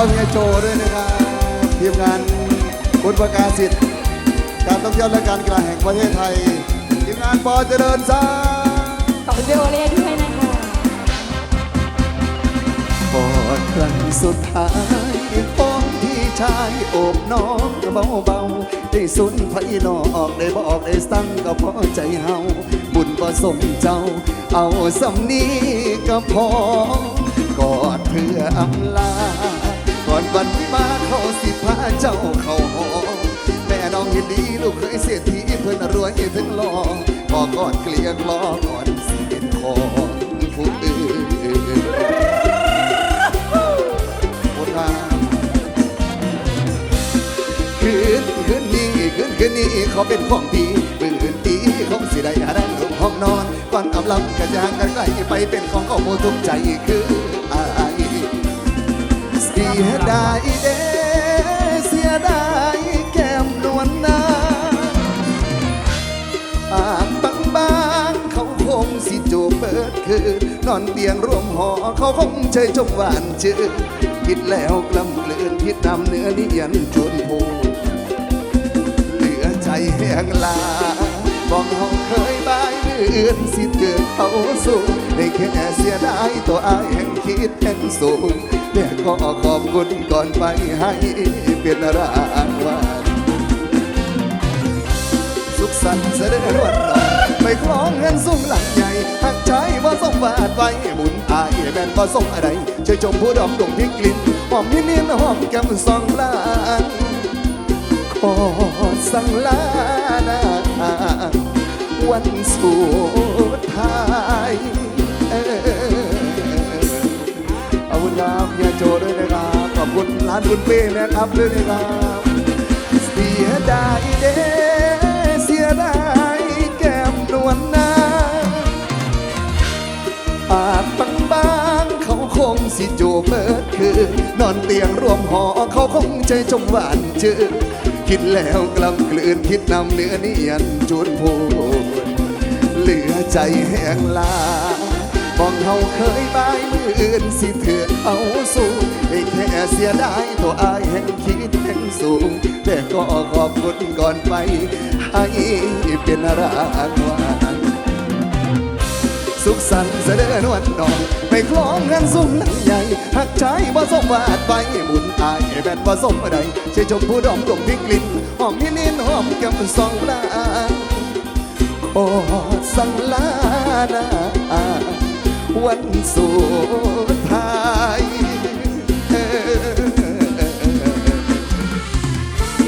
เราเฮียโจด้วยนะครับทีมงานคุณประกาศสิทธิ์การท่องเที่ยวและการกีฬาแห่งประเทศไทย ทีมงานปอเจริญสร้างขอบคุณพี่โอเล่ด้วยนะคะกอดครั้งสุดท้ายป้องพี่ชายโอบน้องเบาๆได้สุนไพนอกได้บอกได้สั่งก็พอใจเฮาบุญก็สมเจ้า เอาสำนี้ก็พอกอดเพื่ออำลา ก่อนวันมาเขาสิพาเจ้าเข้าหอแม่น้องเห็นดีลูกเคยเสียทีเพื่อนรวยถึงรอพอกอดเกลียกล้อก่อนสิเป็นของผู้อื่นโอ้ทางคืนคืนนี้คืนคืนนี้เขาเป็นของดีปืนตีของสิได้อาดันลงห้องนอนก่อนอำลำกระยางกันไกลไปเป็นของของโมทุกใจคือ สียดายเด้เสียดายแก้มนวลนาปากบางบางเขาคงสิจูบเปิดคืนนอนเตียงร่วมหอเขาคงเชยจมหวานชื่อคิดแล้วกลำเกลื่อนคิดนำเนื้อนิยันจนพูเหลือใจแห้งลาบอกเขาเคย ออื่นสิเกิดเขาสู้ได้แค่เสียดายตัวอายแห่งคิดแห่งสูงแต่ก็ขอบคุณก่อนไปให้เป็นรางวัลสุขสันต์เสด็จวันหน่อยไม่คล้องเงินสูงหลังใหญ่หักใจว่าส่งบาดไว้บุญอายแม่นว่าส่งอะไรช่วยชมผู้ดอกดงที่กลิ่นหอมนิ่มหอมแก้มสองล้านขอสั่งลานา วันสุดท้ายเออขอบคุณครับเฮียโจด้วยนะครับขอบคุณร้านคุณเป้นะครับด้วยนะครับเสียดายเด้เสียดายแก้มนวลนาปากบางบางเขาคงสิจูบเบิดคืนนอนเตียงร่วมหอเขาคงใจจมหวานชื่อคิดแล้วกลำกลืนคิดนำเนื้อเนียนจนพู เหลือใจแห้งลาบอกเขาเคยบายมืออื่นสิเถื่อเอาสู้ได้แค่เสียดายตัวอายแห่งคิดแห่งสูง แต่ก็ขอบคุณก่อนไป ให้เป็นรางวัลสุขสันต์เสด็จนวลนองไปคล้องเงินสุ่มหนังใหญ่หักใจบ่สมวาดไปบุญอายแม่นบ่สมอะไรเชยชมผู้ดอมดงพิกลิ่นหอมนินหอมแก้มสองลาน โอสังลานาวันสุดท้ายเออ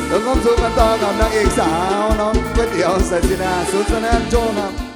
แล้วความสุขกันต่อกับนางเอกสาวน้องก๋วยเตี๋ยวสัจจินาสุดสนานโจครับ